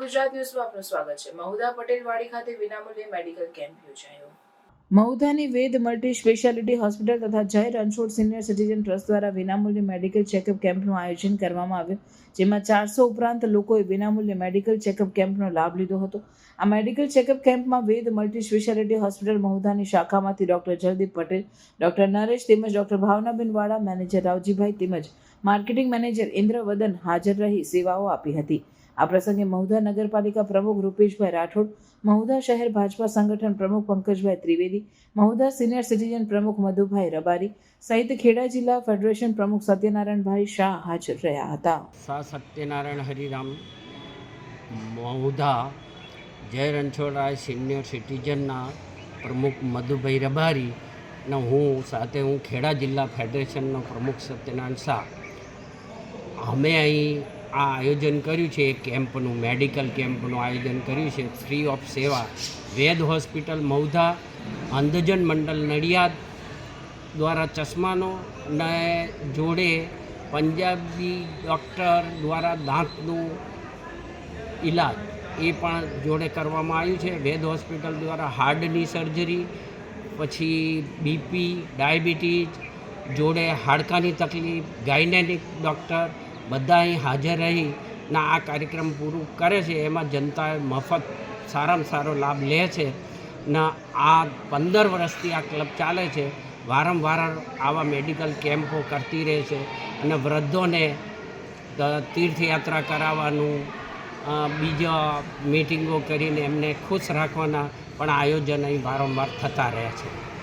ગુજરાત ન્યૂઝમાં આપનું સ્વાગત છે. મહુધા પટેલવાડી ખાતે વિનામૂલ્યે મેડિકલ કેમ્પ યોજાયો. મહુધાની વેદ મલ્ટી સ્પેશિયાલિટી હોસ્પિટલ તથા જય રણછોડ સિનિયર સિટીઝન ટ્રસ્ટ દ્વારા વિનામૂલ્ય મેડિકલ ચેકઅપ કેમ્પનું આયોજન કરવામાં આવ્યું. જેમાં ચારસો ઉપરાંત લોકોએ વિનામૂલ્ય મેડિકલ ચેકઅપ કેમ્પનો લાભ લીધો હતો. આ મેડિકલ ચેકઅપ કેમ્પમાં વેદ મલ્ટી સ્પેશિયાલિટી હોસ્પિટલ મહુધાની શાખામાંથી ડોક્ટર જયદીપ પટેલ, ડોક્ટર નરેશ તેમજ ડોક્ટર ભાવનાબેન વાળા મેનેજર રાવજીભાઈ તેમજ માર્કેટિંગ મેનેજર ઇન્દ્રવદન હાજર રહી સેવાઓ આપી હતી. આ પ્રસંગે મહુધા નગરપાલિકા પ્રમુખ રૂપેશભાઈ રાઠોડ, મહુધા શહેર ભાજપા સંગઠન પ્રમુખ પંકજભાઈ ત્રિવેદી, મહુધા સિનિયર સિટીઝન પ્રમુખ મધુભાઈ રબારી સહિત ખેડા જિલ્લા ફેડરેશન પ્રમુખ સત્યનારાયણભાઈ શાહ હાજર રહ્યા હતા. શાહ સત્યનારાયણ હરિરામ, મહુધા જય રણછોડરાય સિનિયર સિટીઝનના પ્રમુખ મધુભાઈ રબારી અને હું સાથે હું ખેડા જિલ્લા ફેડરેશનનો પ્રમુખ સત્યનારાયણ શાહ અમે અહીં આ આયોજન કર્યું છે કેમ્પનું, મેડિકલ કેમ્પનું આયોજન કર્યું છે, ફ્રી ઓફ સેવા. વેદ હોસ્પિટલ મૌધા, અંધજન મંડળ નડિયાદ દ્વારા ચશ્માનો ને જોડે પંજાબી ડૉક્ટર દ્વારા દાંતનું ઈલાજ. એ પણ જોડે કરવામાં આવ્યું છે. વેદ હોસ્પિટલ દ્વારા હાર્ટની સર્જરી, પછી બીપી, ડાયાબિટીસ, જોડે હાડકાની તકલીફ ગાયનેનિક ડૉક્ટર બધા અહીં હાજર રહી ના આ કાર્યક્રમ પૂરું કરે છે, એમાં જનતા મફત સારામાં સારો લાભ લે છે. ને આ પંદર વર્ષથી આ ક્લબ ચાલે છે. વારંવાર આવા મેડિકલ કેમ્પો કરતી રહે છે અને વૃદ્ધોને તીર્થયાત્રા કરાવવાનું બીજા મિટિંગો કરીને એમને ખુશ રાખવાના પણ આયોજન અહીં વારંવાર થતા રહે છે.